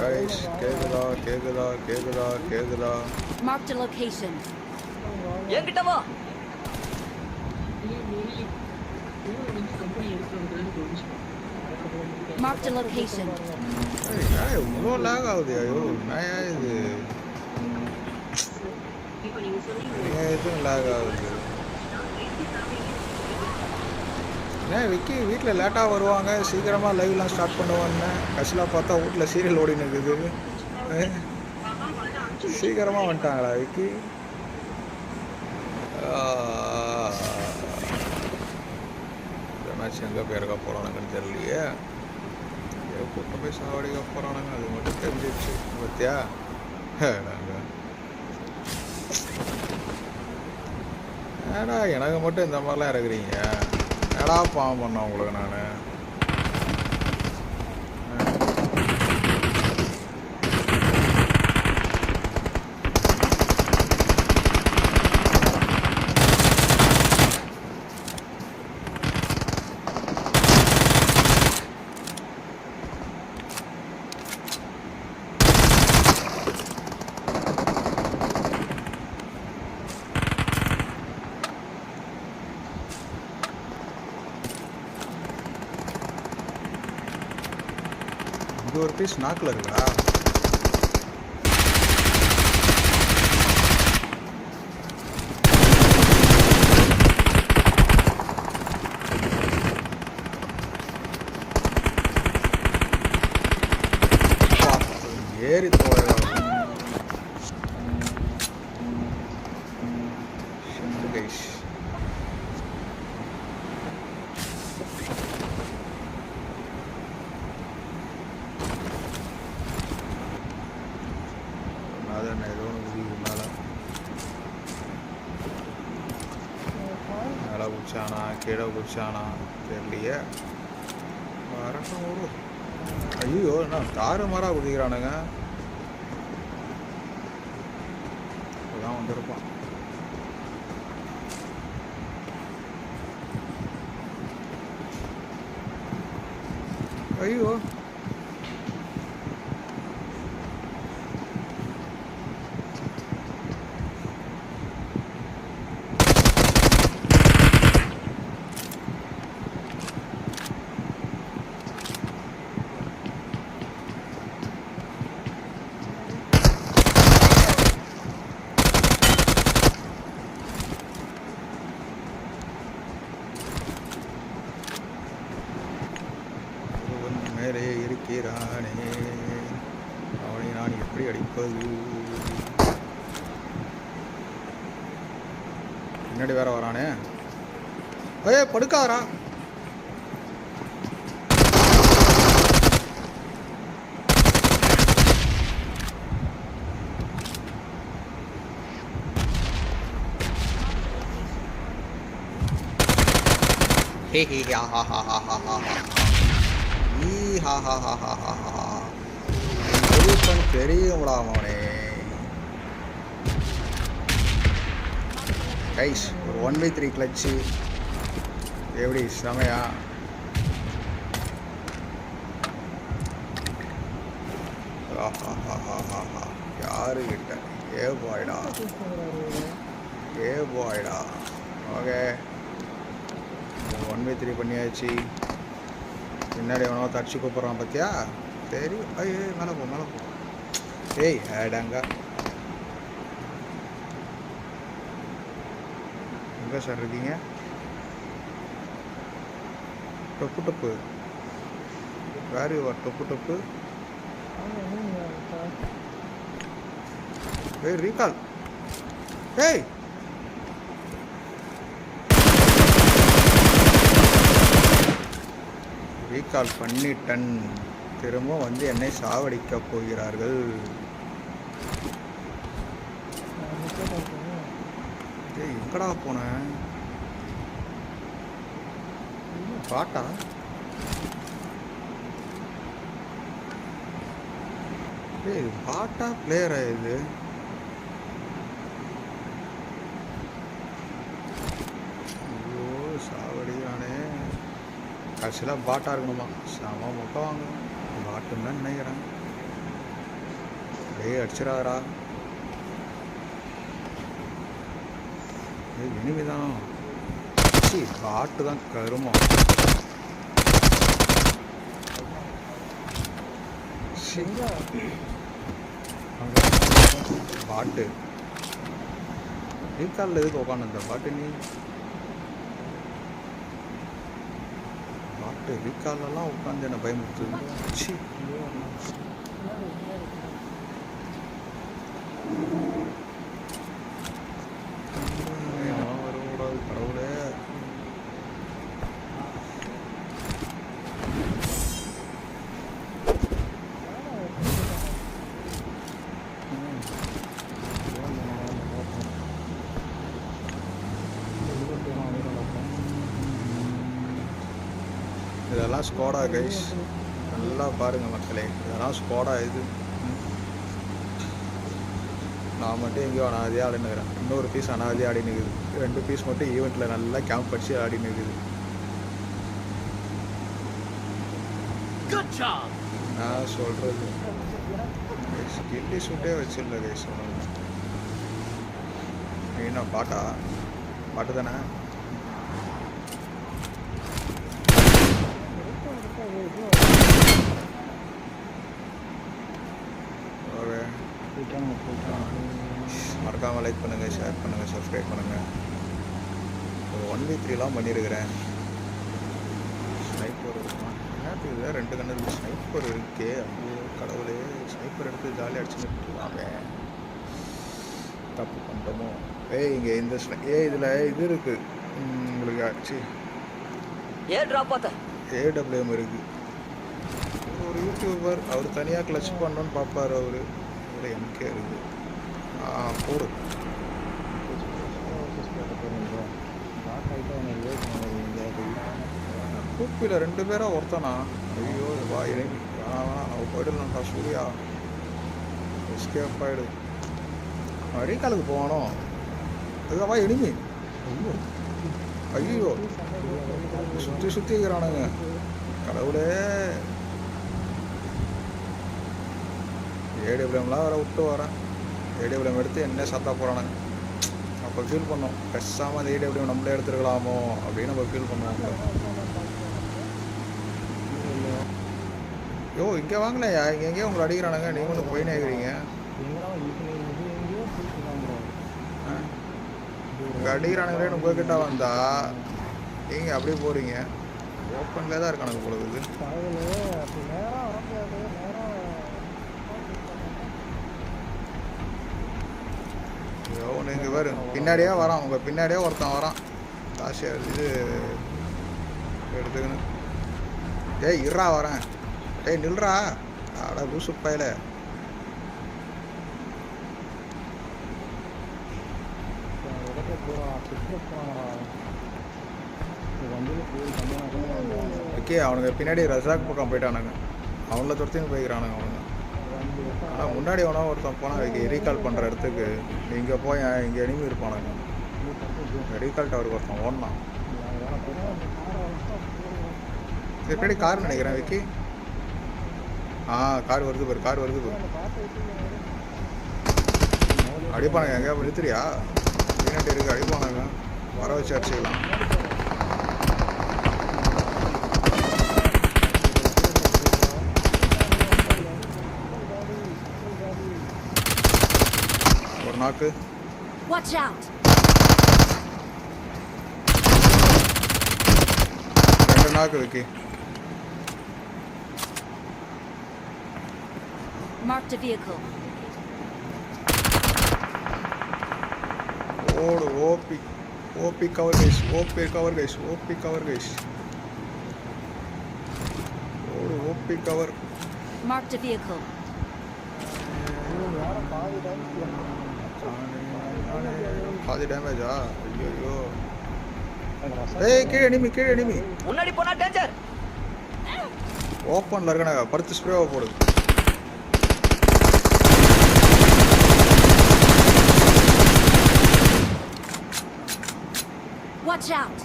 Guys கேக்குதா கேக்குதா கேக்குதா கேக்குதா Marked a location. என்கிட்ட வா. Marked a location. ஏய் இவ்வளோ லேக் ஆகுது ஐயோ நான் இது? ஏன் எதுவும் லேக் ஆகுது? ஏன் விக்கி வீட்டில் லேட்டாக வருவாங்க. சீக்கிரமாக லைவ்லாம் ஸ்டார்ட் பண்ணுவாங்க. கடைசியில் பார்த்தா வீட்டில் சீரியல் ஓடின்னு இருக்குது சீக்கிரமாக வந்துட்டாங்களா விக்கி? மேட்ச் எங்கே பேருக்கா போகிறானுங்கன்னு தெரியலையே. கூட்டம் கூட்ட போய் சாவடிக்க போகிறானுங்க அது மட்டும் தெரிஞ்சிடுச்சு பார்த்தியா? நாங்கள் ஏடா எனக்கு மட்டும் இந்த மாதிரிலாம் இறக்குறீங்க என்னடா பாவம் பண்ணேன் உங்களுக்கு நான் இங்கே ஒரு பீஸ் நாக்கில் இருக்குடா அப்பா, ஏறி போயா கைஸ் அதான் ஏதோ ஒன்று முடியுது மேலே. மேலே குச்சானா கீழே குடிச்சானா தெரியலையே. வரட்டும் ஒரு ஐயோ என்ன தாறு மாறாக குதிக்கிறானுங்க. இப்போதான் வந்திருப்பான். ஐயோ ஒருவன் மேலே இருக்கிறானே அவனை நான் எப்படி பின்னாடி வேற வரானே. ஏ படுக்காதரா ஹே ஹே ஹா ஹா ஹா ஹா ஹா. ஹா ஹா ஹா ஹா ஹா ஹா ஹா. ஹா தெரியும்டா அவனே கைஸ் ஒரு ஒன் பை த்ரீ கிளச்சு எப்படி செமையா? யாரு கிட்ட ஏ பாய்டா. ஏ பாய்டா. ஓகே. ஒன் பை த்ரீ பண்ணியாச்சு. பின்னாடி எவனோ தடிச்சு கூப்பிட்றான் பார்த்தியா தெரியும். ஐயோ மேலே போ மேலே போ. ஏய் ஏடாங்க எங்கே சார் இருக்கீங்க? டொப்பு டொப்பு. வேறு யுவர் டொப்பு டொப்பு? ஏய் ரீகால் ஏய் ரீகால் பண்ணிட்டன். திரும்ப வந்து என்னை சாவடிக்கப் போகிறார்கள். ஏய் எங்கடா போனேன் பாட்டா ஏய் பாட்டா பிளேயரா இது? ஐயோ சாவடியானே கடைசியில் பாட்டா இருக்கணுமா? செம மொக்க வாங்கணும் பாட்டுன்னு நினைக்கிறேன். டேய் அடிச்சிடாதரா ஏய் இனிமேதான். சி பாட்டு தான் கருமம் பாட்டு. ரீகாலில் எதுக்கு உட்காந்து பாட்டு நீ. பாட்டு ரீகாலெல்லாம் உட்காந்து என்ன பயமுறுத்துது சி நான் வரக்கூடாது கடவுளே இதெல்லாம் ஸ்கோடா கைஸ் நல்லா பாருங்க மக்களே. இதெல்லாம் ஸ்கோடா இது. நான் மட்டும் எங்கேயோ அனாதையாக ஆடினுக்கிறேன் இன்னொரு பீஸ் அனாதையாக ஆடி நிற்குது ரெண்டு பீஸ் மட்டும் ஈவெண்ட்டில் நல்லா கேம்ப் அடிச்சு ஆடி நிற்குது குட் ஜாப் நான் சொல்கிறது கில்லி சுட்டே வச்சிடல கைஸ் என்ன பாட்டா? பாட்டு தானே ஓகே மறக்காமல் லைக் பண்ணுங்கள் ஷேர் பண்ணுங்கள் சப்ஸ்கிரைப் பண்ணுங்கள் ஒன் வீக் த்ரீலாம் பண்ணியிருக்கிறேன் ஸ்னைப்பர் இருக்குமா என்னத்துக்கு இது? ரெண்டு கண்ணு இருக்கு. ஸ்னைப்பர் இருக்கே. ஐயோ கடவுளே. ஸ்னைப்பர் எடுத்து ஜாலியாக அடிச்சு நிறுத்துவாங்க தப்பு பண்ணிட்டோமோ? ஏய் இங்கே இந்த ஏய் இதில் இது இருக்குது உங்களுக்கு ஆச்சு ஏடபிள்யூஎம் இருக்குது ஒரு யூடியூபர் அவர் தனியாக கிளச் பண்ணணும்னு பார்ப்பார் அவர். இதில் எம்கே இருக்குது ஆ போடு. கூப்பியில் ரெண்டு பேராக ஒருத்தனா? ஐயோ வா இறங்கி வேணா வேணா போயிடலாம்டா சூர்யா. எஸ்கேப் ஆயிடு. போகணும் போவானோ? அதுவா இனிமே ஐயோ. சுற்றி சுற்றி இருக்கிறானுங்க. கடவுளே. ஏடிஎம்லாம் வேறு விட்டு வரேன். ஏடிஎம் எடுத்து என்ன சாத்தா போகிறானுங்க அப்போ ஃபீல் பண்ணோம். பெருசாமல் அந்த ஏடிஎம் நம்மளே எடுத்துருக்கலாமோ அப்படின்னு நம்ம ஃபீல் பண்ணுவோம் யோ இங்கே வாங்கலையா? இங்கே எங்கேயோ உங்களை அடிக்கிறானுங்க. நீங்களும் போயினே இருக்கிறீங்க. இங்கே அடிக்கிறானுங்களே உங்ககிட்ட வந்தா நீங்கள் அப்படியே போகிறீங்க ஓப்பன்லேயே தான் இருக்கானுங்க போல இருக்குது ஐயோ ஒன்று இங்கே பாரு. பின்னாடியே வரான். உங்கள் பின்னாடியே ஒருத்தன் வரான். காசு இது எடுத்துக்கணும். டேய் இருறா வரேன். டேய் நில்றா. அட லூசு பையல. ஓகே அவனுங்க பின்னாடி ரசாக் பக்கம் போயிட்டானுங்க. அவங்கள துரத்தின்னு போய்க்கிறானுங்க அவனுங்க. ஆனால் முன்னாடி வேணா ஒருத்தன் போனால் அதுக்கு ரீகால் பண்ணுற இடத்துக்கு. இங்கே போய் இங்கே எனிமி இருப்பானுங்க. ரீகால் டவருக்கு ஒருத்தன் ஓடனான். எப்படி பின்னாடி கார் நினைக்கிறேன் விக்கி. ஆ கார் வருது பாரு கார் வருது பாரு. அடிப்பானுங்க எங்கேயா நிறுத்துறியா? பின்னாடி இருக்கு அடிப்பானுங்க. வர வச்சு அடிச்சுக்கலாம் ஒரு நாக்கு Watch out! ரெண்டு நாக்கு விக்கி Marked a vehicle. ஓடு ஓபி ஓபி கவர் கைஸ் ஓபி கவர் கைஸ் ஓபி கவர் கைஸ் ஓடு ஓபி கவர் Marked a vehicle. பாதி டேமேஜா ஐயோ ஏய் கீழே எனிமி கீழே எனிமி முன்னாடி போனா டேஞ்சர் ஓப்பனில் இருக்கணா படுத்து ஸ்ப்ரேவை போடுது Watch out!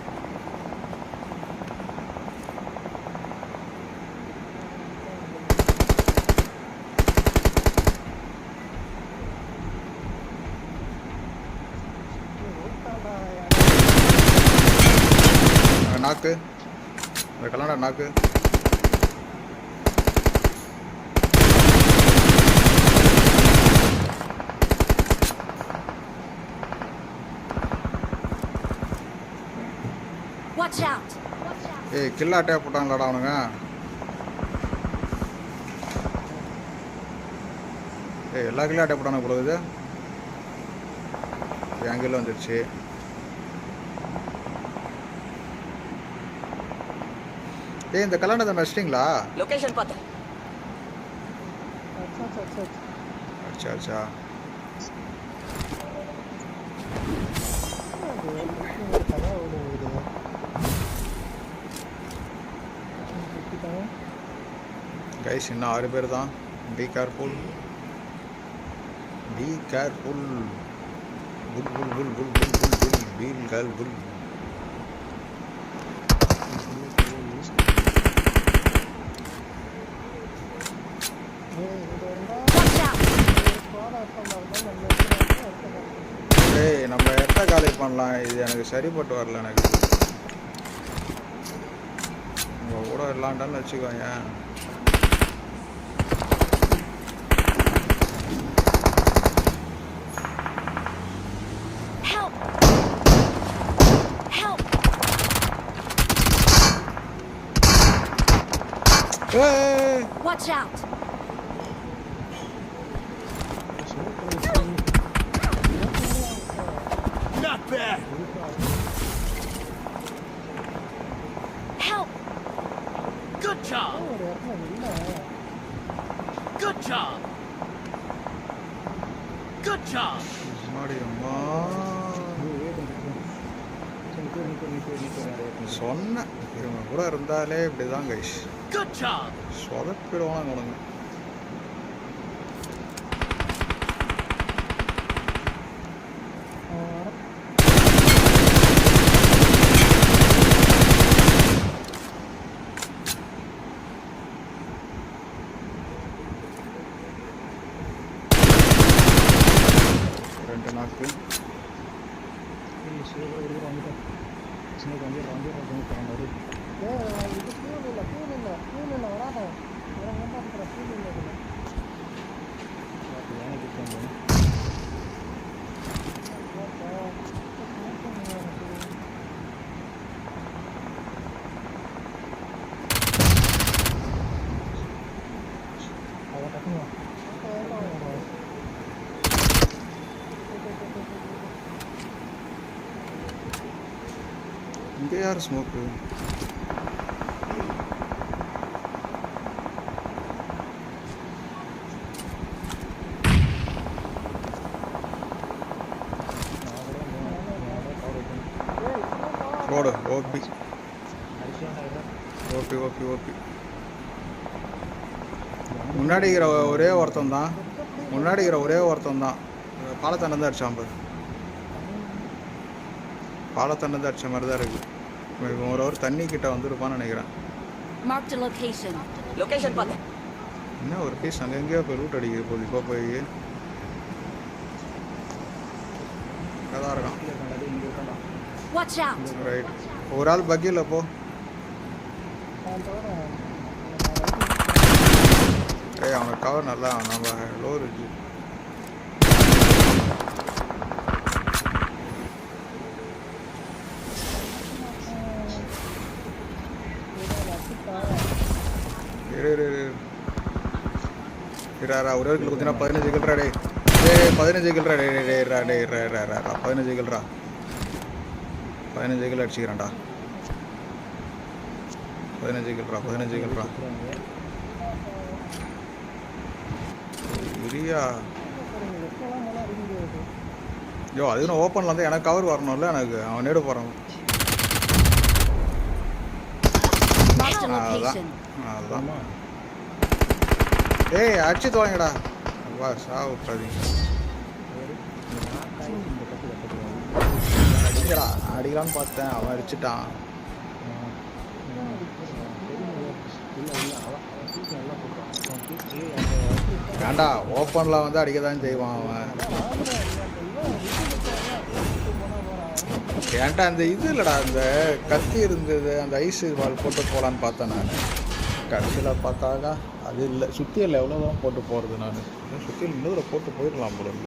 இந்த கல்யாணம் நாக்கு ஏய் கில்லாட்டே போட்டாங்களாடா அவனுங்க. ஏய் எல்லா கில்லாட்டே போட்டானு போடுறது என் கீழே வந்துடுச்சு ஏய் இந்த கல்யாணத்தை நடிச்சிட்டிங்களா? லொகேஷன் பார்த்தேன். அச்சா அச்சா. கைஸ் இன்னும் ஆறு பேர் தான். Be careful be careful full full full full full full full be careful Watch out! ஏய் நம்ம எட்ட காலி பண்ணலாம்? இது எனக்கு சரிப்பட்டு வரல எனக்கு. உங்க கூட விளாண்டான்னு வச்சுக்கோங்க. Watch out! Bad. Help! Good job. Good job. Good job. சொன்னேன் இவங்க கூட இருந்தாலே இப்படிதான் job. சொதப்பிடுவாங்க உனக்கு இங்கே யார் ஸ்மோக்கு போடு ஓபி ஓபி ஓபி ஓபி முன்னாடி இருக்கிற ஒரே ஒருத்தன் தான். முன்னாடி இருக்கிற ஒரே ஒருத்தன் தான். பாலத்தண்ணன் தான் அடிச்சான் பாரு. தான் அடிச்ச மாதிரி தான் இருக்குது இவன் ஒரு ஒரு தண்ணி கிட்ட வந்துருப்பான்னு நினைக்கிறேன். என்ன ஒரு பீஸ் அங்கே எங்கேயோ போய் ரூட் அடிக்குது போகுது இப்போ போய். அதான் இருக்கான்! ரைட் ஒரு ஆள் பக்கியில் போ. ஏய் அவனுக்கு கவர் நல்லா நம்ம லோ இருக்கு இடா ஒரே ஒரு கிலோ குத்தினா பதினஞ்சு கில்ரா டே டேய். பதினஞ்சு கில்ரா டே டே டே ரா டே ரா ரா ரா ரா பதினஞ்சு கில்ரா பதினஞ்சு கிலோ அடிச்சுக்கிறேன்டா. பதினஞ்சு கில்ரா பதினஞ்சு கில்ரா இரியா ஐயோ அது இன்னும் ஓப்பனில் வந்து எனக்கு கவர் வரணும்ல எனக்கு அவன் நேடு போகிறான் location. அதுதான் ஏய் அடிச்சு துவாங்கடா வா சா விட்றாதீங்க அடிக்கடா அடிக்கலான்னு பார்த்தேன். அவன் அடிச்சிட்டான் ஏன்டா ஓப்பனில் வந்து அடிக்க தான் செய்வான் அவன். ஏன்டா அந்த இது இல்லைடா அந்த கத்தி இருந்தது அந்த ஐஸ் பால் போட்டு போகலான்னு பார்த்தேன் நான். கடைசியில் பார்த்தாக்கா அது இல்லை சுத்தியல் எவ்வளோ தூரம் போட்டு போகிறது நான்? சுத்தியல் இன்னொரு போட்டு போயிடலாம் போல